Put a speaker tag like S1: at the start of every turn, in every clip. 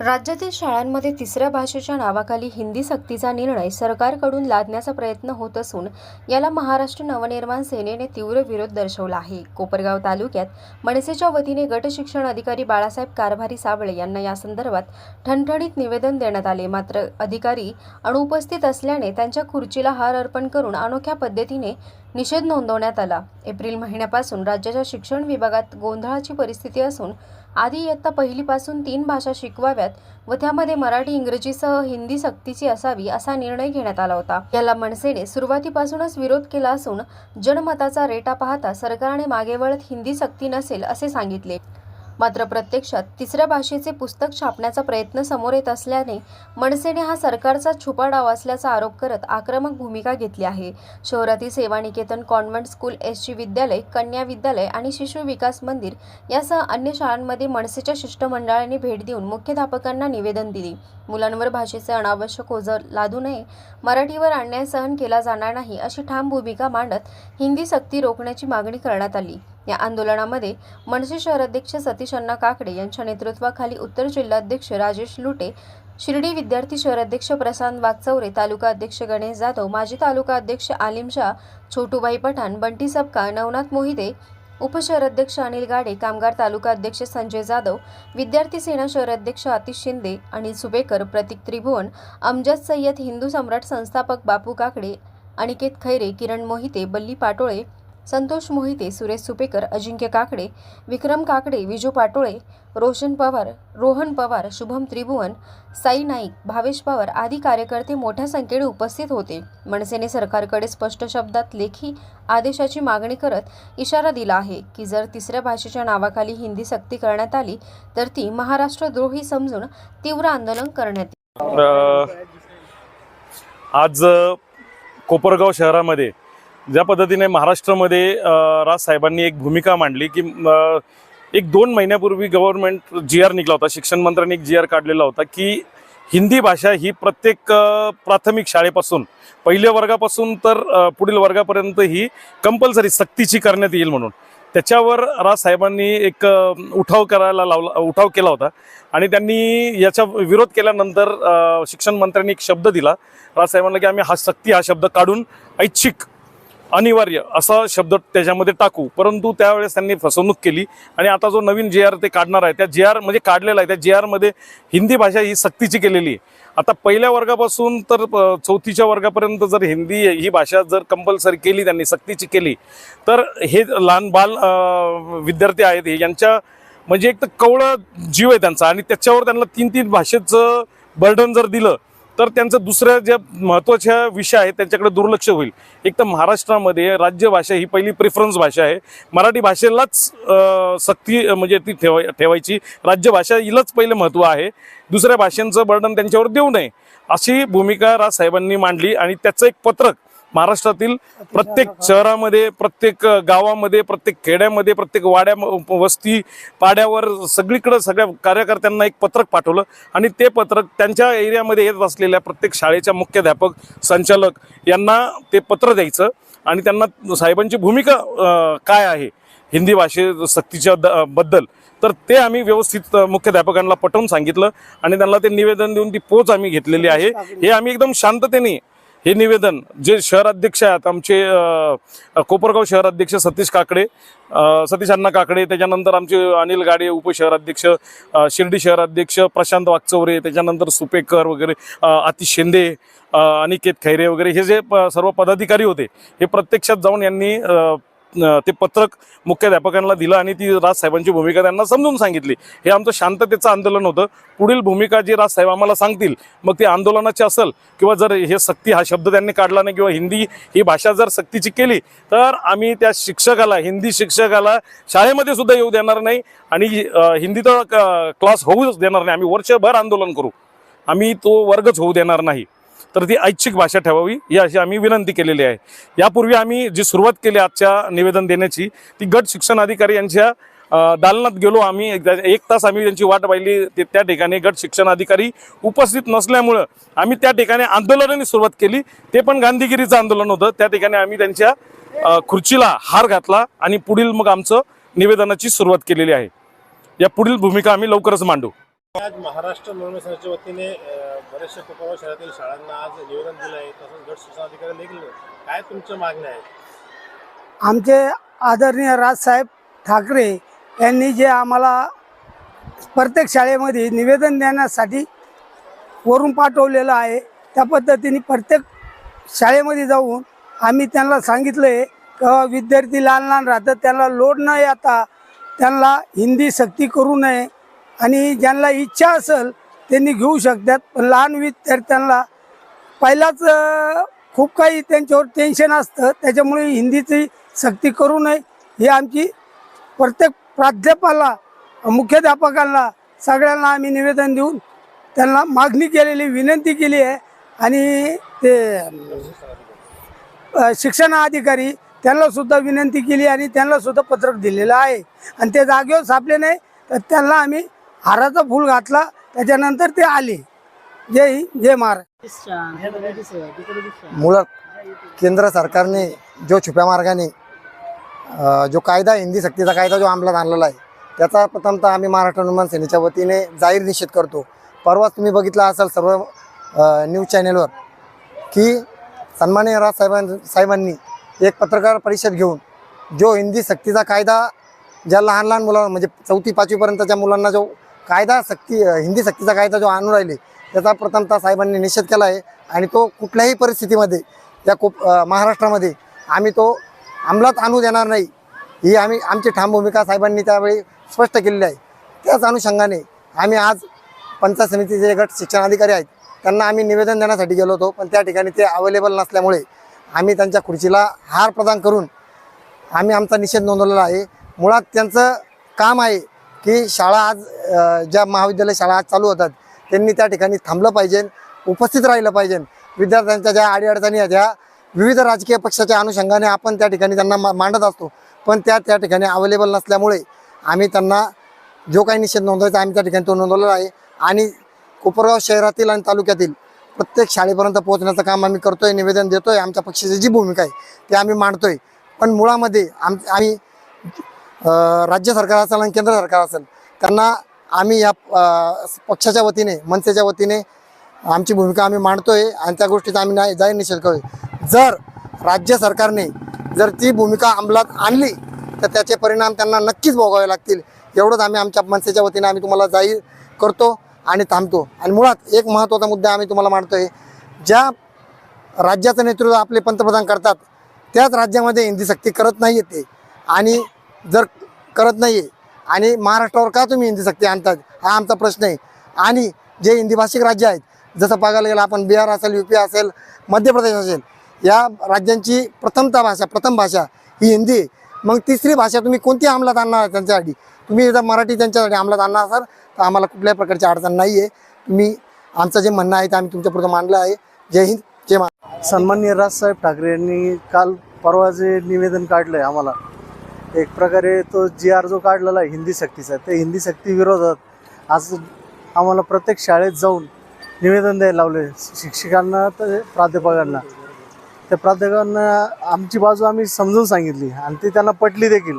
S1: राज्यातील शाळांमध्ये तिसऱ्या भाषेच्या नावाखाली हिंदी सक्तीचा निर्णय सरकारकडून लादण्याचा प्रयत्न होत असून याला महाराष्ट्र नवनिर्माण सेनेने तीव्र विरोध दर्शवला आहे. कोपरगाव तालुक्यात मनसेच्या वतीने गट शिक्षण अधिकारी बाळासाहेब कारभारी साबळे यांना या संदर्भात ठणठणीत निवेदन देण्यात आले. मात्र अधिकारी अनुपस्थित असल्याने त्यांच्या खुर्चीला हार अर्पण करून अनोख्या पद्धतीने निषेध नोंदवण्यात आला. एप्रिल महिन्यापासून राज्याच्या शिक्षण विभागात गोंधळाची परिस्थिती असून आधी इयत्ता पहिलीपासून तीन भाषा शिकवाव्यात व त्यामध्ये मराठी इंग्रजीसह हिंदी सक्तीची असावी असा निर्णय घेण्यात आला होता. याला मनसेने सुरुवातीपासूनच विरोध केला असून जनमताचा रेटा पाहता सरकारने मागे वळत हिंदी सक्ती नसेल असे सांगितले. मात्र प्रत्यक्षात तिसऱ्या भाषेचे पुस्तक छापण्याचा प्रयत्न समोर येत असल्याने मनसेने हा सरकारचा छुपा डाव असल्याचा आरोप करत आक्रमक भूमिका घेतली आहे. शहरातील Sevaniketan convent school S G विद्यालय कन्या विद्यालय आणि शिशु विकास मंदिर यासह अन्य शाळांमध्ये मनसेच्या शिष्टमंडळाने भेट देऊन मुख्याध्यापकांना निवेदन दिली. मुलांवर भाषेचे अनावश्यक ओझर लादू नये मराठीवर अन्याय सहन केला जाणार नाही अशी ठाम भूमिका मांडत हिंदी सक्ती रोखण्याची मागणी करण्यात आली. या आंदोलनामध्ये मनसे शहराध्यक्ष सतीश अण्णा काकडे यांच्या नेतृत्वाखाली उत्तर जिल्हाध्यक्ष राजेश लुटे शिर्डी विद्यार्थी शहराध्यक्ष प्रशांत वागचौरे तालुका अध्यक्ष गणेश जाधव माजी तालुका अध्यक्ष आलिम शाह छोटूबाई पठाण बंटी सबका नवनाथ मोहिते उपशहराध्यक्ष अनिल गाडे कामगार तालुका अध्यक्ष संजय जाधव विद्यार्थी सेना शहराध्यक्ष आतिश शिंदे अनिल सुबेकर प्रतीक त्रिभुवन अमजद सय्यद हिंदू सम्राट संस्थापक बापू काकडे अनिकेत खैरे किरण मोहिते बल्ली पाटोळे संतोष मोहिते सुरेश सुपेकर अजिंक्य काकडे विक्रम काकडे विजू पाटोळे रोशन पवार रोहन पवार शुभम त्रिभुवन साई नाईक भावेश पवार आदी कार्यकर्ते मोठ्या संख्येने उपस्थित होते. मनसेने सरकारकडे स्पष्ट शब्दात लेखी आदेशाची मागणी करत इशारा दिला आहे की जर तिसऱ्या भाषेच्या नावाखाली हिंदी सक्ती करण्यात आली तर ती महाराष्ट्रद्रोही समजून तीव्र आंदोलन करण्यात
S2: आज कोपरगाव शहरामध्ये ज्या पद्धतीने महाराष्ट्रामध्ये राजसाहेबांनी एक भूमिका मांडली की एक दोन महिन्यापूर्वी गव्हर्नमेंट जी आर निघाला होता शिक्षण मंत्र्यांनी एक जी आर काढलेला होता की हिंदी भाषा ही प्रत्येक प्राथमिक शाळेपासून पहिल्या वर्गापासून तर पुढील वर्गापर्यंत ही कंपल्सरी सक्तीची करण्यात येईल म्हणून. त्याच्यावर राजसाहेबांनी एक उठाव करायला लावला उठाव केला होता आणि त्यांनी याचा विरोध केल्यानंतर शिक्षण मंत्र्यांनी एक शब्द दिला. राजसाहेबांना की आम्ही हा सक्ती हा शब्द काढून ऐच्छिक अनिवार्य असा शब्द त्याच्यामध्ये टाकू. परंतु त्यावेळेस त्यांनी फसवणूक केली आणि आता जो नवीन जे आर ते काढणार आहे त्या जे आर म्हणजे काढलेला आहे त्या जे आरमध्ये हिंदी भाषा ही सक्तीची केलेली आहे. आता पहिल्या वर्गापासून तर चौथीच्या वर्गापर्यंत जर हिंदी ही भाषा जर कंपल्सरी केली त्यांनी सक्तीची केली तर हे लहान बाल विद्यार्थी आहेत हे यांच्या म्हणजे एक तर कवळं जीव आहे त्यांचा आणि त्याच्यावर त्यांना तीन तीन भाषेचं बर्डन जर दिलं तर त्यांचं दुसऱ्या ज्या महत्त्वाच्या विषय आहेत त्यांच्याकडे दुर्लक्ष होईल. एक तर महाराष्ट्रामध्ये राज्यभाषा ही पहिली प्रिफरन्स भाषा आहे. मराठी भाषेलाच सक्ती म्हणजे ती ठेवाय ठेवायची. राज्यभाषा हिलाच पहिलं महत्त्व आहे. दुसऱ्या भाषांचं बर्डन त्यांच्यावर देऊ नये. अशी भूमिका राजसाहेबांनी मांडली आणि त्याचं एक पत्रक महाराष्ट्रातील प्रत्येक शहरामध्ये प्रत्येक गावामध्ये प्रत्येक खेड्यामध्ये प्रत्येक वाड्या वस्ती पाड्यावर सगळीकडं सगळ्या कार्यकर्त्यांना एक पत्रक पाठवलं आणि ते पत्रक त्यांच्या एरियामध्ये येत असलेल्या प्रत्येक शाळेच्या मुख्याध्यापक संचालक यांना ते पत्र द्यायचं आणि त्यांना साहेबांची भूमिका काय आहे हिंदी भाषे सक्तीच्या द- बद्दल. तर ते आम्ही व्यवस्थित मुख्याध्यापकांना पटवून सांगितलं आणि त्यांना ते निवेदन देऊन ती पोच आम्ही घेतलेली आहे. हे आम्ही एकदम शांततेने हे निवेदन जे शहराध्यक्ष आहेत आमचे कोपरगाव शहराध्यक्ष सतीश काकडे सतीश अण्णा काकडे त्याच्यानंतर आमचे अनिल गाडे उपशहराध्यक्ष शिर्डी शहराध्यक्ष प्रशांत वागचौरे त्याच्यानंतर सुपेकर वगैरे आतिश शिंदे अनिकेत खैरे वगैरे हे जे प- सर्व पदाधिकारी होते हे प्रत्यक्षात जाऊन यांनी ते पत्रक मुख्याध्यापकांना दिलं आणि ती राजसाहेबांची भूमिका त्यांना समजून सांगितली. हे आमचं शांततेचं आंदोलन होतं. पुढील भूमिका जी राजसाहेब आम्हाला सांगतील मग ती आंदोलनाची असेल किंवा जर हे सक्ती हा शब्द त्यांनी काढला नाही किंवा हिंदी ही भाषा जर सक्तीची केली तर आम्ही त्या शिक्षकाला हिंदी शिक्षकाला शाळेमध्ये सुद्धा येऊ देणार नाही आणि हिंदीचा क- क्लास होऊच देणार नाही. आम्ही वर्षभर आंदोलन करू. आम्ही तो वर्गच होऊ देणार नाही. तर ती ऐच्छिक भाषा ठेवावी ही अशी आम्ही विनंती केलेली आहे. यापूर्वी आम्ही जी सुरुवात केली आजच्या निवेदन देण्याची ती गट शिक्षण अधिकारी यांच्या दालनात गेलो. आम्ही एक एक तास आम्ही त्यांची वाट पाहिली. ते त्या ठिकाणी गट शिक्षण अधिकारी उपस्थित नसल्यामुळं आम्ही त्या ठिकाणी आंदोलनाने सुरुवात केली. ते पण गांधीगिरीचं आंदोलन होतं. त्या ठिकाणी आम्ही त्यांच्या खुर्चीला हार घातला आणि पुढील मग आमचं निवेदनाची सुरुवात केलेली आहे. या पुढील भूमिका आम्ही लवकरच मांडू.
S3: आज महाराष्ट्र नवनिर्माण सेनेच्या वतीने अ, बऱ्याचशा कोपरगाव शहरातील शाळांना आज निवेदन दिलं आहे तसंच गट शिक्षणाधिकारी देखील काय तुमच्या मागण्या आहेत?
S4: आमचे आदरणीय राजसाहेब ठाकरे यांनी जे आम्हाला प्रत्येक शाळेमध्ये निवेदन देण्यासाठी वरून पाठवलेलं आहे त्या पद्धतीने प्रत्येक शाळेमध्ये जाऊन आम्ही त्यांना सांगितलं आहे का विद्यार्थी लहान लहान राहतात त्यांना लोड न येता त्यांना हिंदी सक्ती करू नये आणि ज्यांना इच्छा असेल त्यांनी घेऊ शकतात. पण लहान विद्यार्थ्यांना पहिलाच खूप काही त्यांच्यावर टेन्शन असतं. त्याच्यामुळे हिंदीची सक्ती करू नये. ही आमची प्रत्येक प्राध्यापकाला मुख्याध्यापकांना सगळ्यांना आम्ही निवेदन देऊन त्यांना मागणी केलेली विनंती केली आहे. आणि ते अ, शिक्षणाधिकारी त्यांनासुद्धा विनंती केली आणि त्यांनासुद्धा पत्रक दिलेलं आहे. आणि ते जागेवर सापले नाही तर त्यांना आम्ही हाराचा फूल घातला त्याच्यानंतर ते आले. जय जय महाराष्ट्र
S5: मुळात केंद्र सरकारने जो छुप्या मार्गाने जो कायदा हिंदी सक्तीचा कायदा जो अंमलात आणलेला आहे त्याचा प्रथमतः आम्ही महाराष्ट्र निर्माण सेनेच्या वतीने जाहीर निषेध करतो. परवाच तुम्ही बघितला असाल सर्व न्यूज चॅनेलवर की सन्माननीय राजसाहेबां साहेबांनी एक पत्रकार परिषद घेऊन जो हिंदी सक्तीचा कायदा ज्या लहान लहान मुलांना म्हणजे चौथी पाचवीपर्यंतच्या मुलांना जो कायदा सक्ती हिंदी सक्तीचा कायदा जो आणून राहिले त्याचा प्रथमतः साहेबांनी निषेध केला आहे. आणि तो कुठल्याही परिस्थितीमध्ये या कोप महाराष्ट्रामध्ये आम्ही तो अंमलात आणू देणार नाही. ही आम्ही आमची ठाम भूमिका साहेबांनी त्यावेळी स्पष्ट केलेली आहे. त्याच अनुषंगाने आम्ही आज पंचायत समितीचे जे गट शिक्षण अधिकारी आहेत त्यांना आम्ही निवेदन देण्यासाठी गेलो होतो पण त्या ठिकाणी ते अवेलेबल नसल्यामुळे आम्ही त्यांच्या खुर्चीला हार प्रदान करून आम्ही आमचा निषेध नोंदवलेला आहे. मुळात त्यांचं काम आहे की शाळा आज ज्या महाविद्यालय शाळा आज चालू होतात त्यांनी त्या ठिकाणी थांबलं पाहिजे उपस्थित राहिलं पाहिजे. विद्यार्थ्यांच्या ज्या अडीअडचणी आहेत त्या विविध राजकीय पक्षाच्या अनुषंगाने आपण त्या ठिकाणी त्यांना मा- मांडत असतो. पण त्या त्या ठिकाणी अवेलेबल नसल्यामुळे आम्ही त्यांना जो काही निषेध नोंदवायचा आम्ही त्या ठिकाणी तो नोंदवलेला आहे. आणि कोपरगाव शहरातील आणि तालुक्यातील प्रत्येक शाळेपर्यंत पोहोचण्याचं काम आम्ही करतोय निवेदन देतोय. आमच्या पक्षाची जी भूमिका आहे ती आम्ही मांडतोय. पण मुळामध्ये आम आम्ही राज्य सरकार असेल आणि केंद्र सरकार असेल त्यांना आम्ही या पक्षाच्या वतीने मनसेच्या वतीने आमची भूमिका आम्ही मांडतोय आणि त्या गोष्टीचा आम्ही नाही जाहीर निषेध करतोय जर राज्य सरकारने जर ती भूमिका अंमलात आणली तर त्याचे परिणाम त्यांना नक्कीच भोगावे लागतील. एवढंच आम्ही आमच्या मनसेच्या वतीने आम्ही तुम्हाला जाहीर करतो आणि थांबतो. आणि मुळात एक महत्त्वाचा मुद्दा आम्ही तुम्हाला मांडतोय ज्या राज्याचं नेतृत्व आपले पंतप्रधान करतात त्याच राज्यामध्ये हिंदी सक्ती करत नाही येते आणि जर करत नाही आणि महाराष्ट्रावर का तुम्ही हिंदी सक्ती आणतात? हा आमचा प्रश्न आहे. आणि जे हिंदी भाषिक राज्य आहेत जसं बघायला गेलं आपण बिहार असेल यू पी असेल मध्य प्रदेश असेल या राज्यांची प्रथमता भाषा प्रथम भाषा ही हिंदी आहे. मग तिसरी भाषा तुम्ही कोणती अंमलात आणणार त्यांच्यासाठी? तुम्ही जर मराठी त्यांच्यासाठी अंमलात आणणार असाल तर आम्हाला कुठल्याही प्रकारची अडचण नाही आहे तुम्ही आमचं जे म्हणणं आहे ते आम्ही तुमच्या मानलं मांडलं आहे. जय हिंद जय मा
S6: सन्मान्य राजसाहेब ठाकरे यांनी काल परवा जे निवेदन आहे आम्हाला एक प्रकारे तो जी आर जो काढलेला आहे हिंदी सक्तीचा ते हिंदी सक्ती विरोधात आज आम्हाला प्रत्येक शाळेत जाऊन निवेदन द्यायला लावले. शिक्षकांना तर प्राध्यापकांना. त्या प्राध्यापकांना आमची बाजू आम्ही समजून सांगितली आणि ती त्यांना पटली देखील.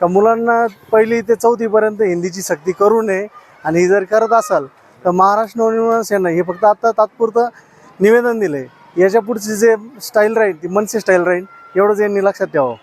S6: का मुलांना पहिली ते चौथीपर्यंत हिंदीची सक्ती करू नये आणि ही जर करत असाल तर महाराष्ट्र नवनिर्माण सेना हे फक्त आत्ता तात्पुरतं निवेदन दिलं आहे याच्या पुढची जे स्टाईल राहील ती मनसे स्टाईल राहील एवढंच यांनी लक्षात ठेवावं.